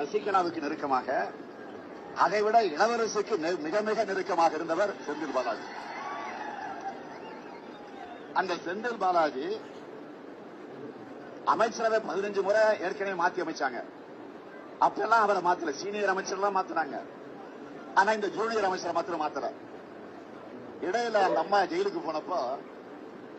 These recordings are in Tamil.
சசிகலாவுக்கு நெருக்கமாக அதைவிட இளவரசுக்கு மிக மிக நெருக்கமாக இருந்தவர் செந்தில் பாலாஜி. அந்த செந்தில் பாலாஜி அமைச்சரவை பதினஞ்சு முறை ஏற்கனவே மாத்தி அமைச்சாங்க. அப்பெல்லாம் அவரை மாத்தல. சீனியர் அமைச்சர் எல்லாம் மாத்தினாங்க. ஆனா இந்த ஜூனியர் அமைச்சரை மாத்திரம் மாத்தல. இடையில அந்த அம்மா ஜெயிலுக்கு போனப்போ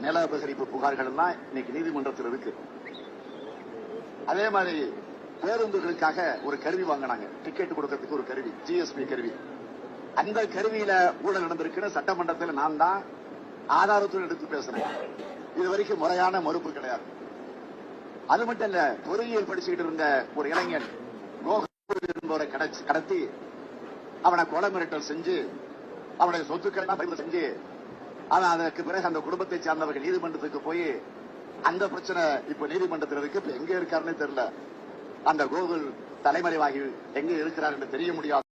நில அபகரிப்பு புகார்கள் எல்லாம் இன்னைக்கு நீதிமன்றத்தில் இருக்கு. அதே மாதிரி பேருந்துகளுக்காக ஒரு கருவி வாங்கினாங்க. டிக்கெட் கொடுக்கறதுக்கு ஒரு கருவி ஜிஎஸ்பி கருவி. அந்த கருவியில ஊழல் நடந்திருக்குன்னு சட்டமன்றத்தில் நான் தான் ஆதாரத்துடன் எடுத்து பேசுறேன். இது வரைக்கும் முறையான மறுப்பு கிடையாது. அது மட்டும் இல்ல பொறியியல் படிச்சுக்கிட்டு இருந்த ஒரு இளைஞன் என்பவரை கடத்தி அவனை கொலை மிரட்டல் செஞ்சு அவனுடைய சொத்துக்கள் செஞ்சு ஆனா அதற்கு பிறகு அந்த குடும்பத்தை சார்ந்தவர்கள் நீதிமன்றத்துக்கு போய் அந்த பிரச்சனை இப்ப நீதிமன்றத்தில் இருக்கு. இப்ப எங்க இருக்காருன்னு தெரியல. அந்த கோகுல் தலைமறைவாகி எங்க இருக்கிறார் என்று தெரிய முடியாது.